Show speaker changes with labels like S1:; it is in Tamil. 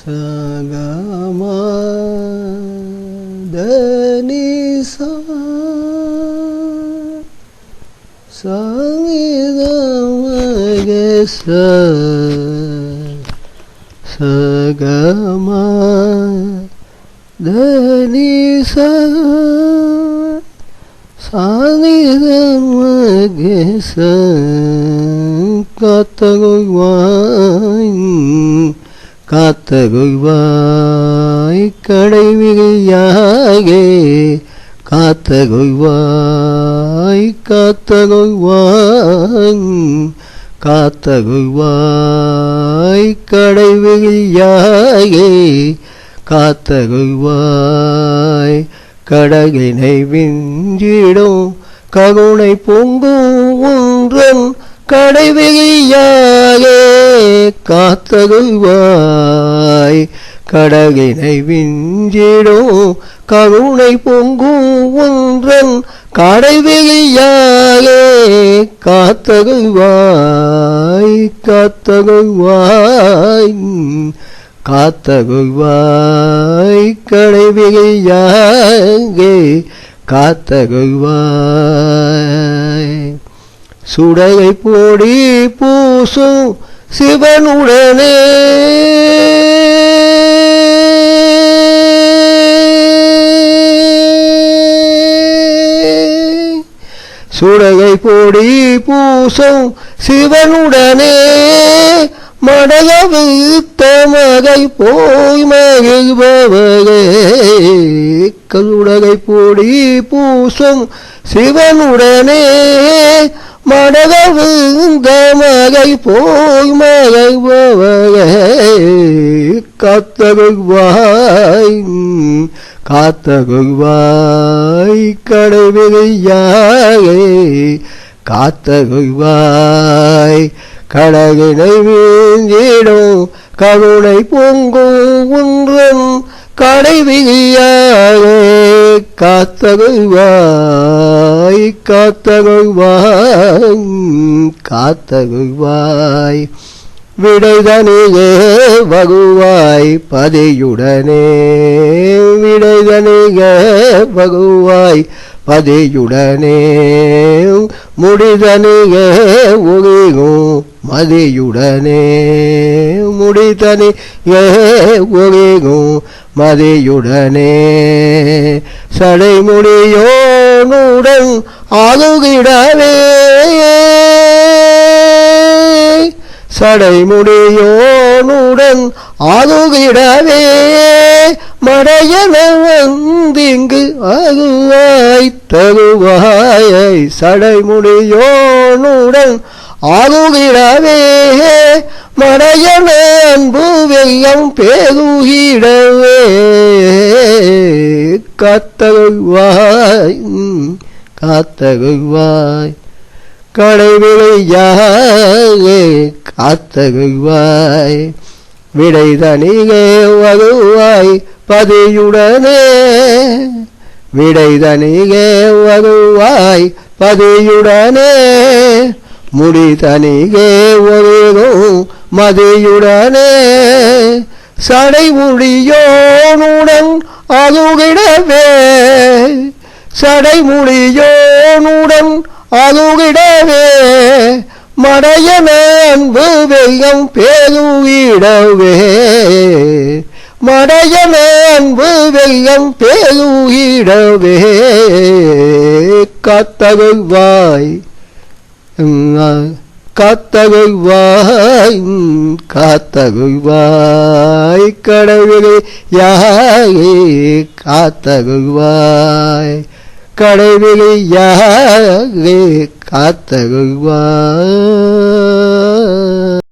S1: 사가마다니사 상이담에게사 사가마다니사 상이담에게사 까따고와인 சங்கீதமகச சகமா தனிசா சானிதமகச காத்தகுவாய் காத்தகுவாய் கடைவிகையாகே காத்தகுவாய் காத்தகுவாய் காத்தகுவாய் கடைவிகையாகே காத்தகுவாய் கடகினை விஞ்சிடும் ககுனை பொங்கும் ஒன்றன் கடைவெளியாலே காத்தகுவாய் கடகினை விஞ்சிடும் கருணை பொங்கும் ஒன்றன் கடைவெளியாலே. காத்தகுவாய் காத்தகுவாய் காத்தகுவாய் கடைவெளியாங்கே காத்தகுவாய் சுடலை போடி பூசும் சிவனுடனே சுடகை போடி பூசும் சிவனுடனே மடகவித்த மகை போய் மகிழ்பவகே கருடகை போடி பூசும் சிவனுடனே மடகவு தமகை போய் மகிழ்பவகே காத்தகுவாய் காத்தகுவாய் கடைவிகையாகே காத்தகுவாய் கடகினை வீழ்ந்திடும் கருணை பொங்கும் ஒன்றன் கடைவிகையாகே காத்தகுவாய் காத்தகுவாய் காத்தகுவாய் விடைதனியே வகுவாய் பதியுடனே. விடைதனியே வகுவாய் பதியுடனே முடிதனியே ஒழிகும் மதியுடனே முடிதனியே ஒழிகும் மதியுடனே. சடைமுடியோனுடன் அழுகிடவே சடைமுடியோனுடன் அழுகிடவே மடையன வந்திங்கு அகுவாய் தகுவாயை சடைமுடியோனுடன் ஆகுகிறவே மடையன அன்பு வெய்யம் பேகுகிடவே காத்தகுவாய் காத்தகுவாய் கடைவிழையாகே காத்தகுவாய் விடைதனிகே வகுவாய் பதியுடனே விடைதனிகே வருவாய். பதியுடனே முடிதனிகே ஒருதும் மதியுடனே சடை முடியோனுடன் அதுகிடவே சடை முடியோனுடன் அதுகிடவே மடையன அன்பு வெய்யம் பேதுகிடவே மடையன அன்பு வெள்ளம் பேதுவிடவே காத்தகுவாய் காத்தகுவாய் காத்தகுவாய் கடவுளே யாயே காத்தகுவாய் கடவுளே யாயே காத்தகுவாய்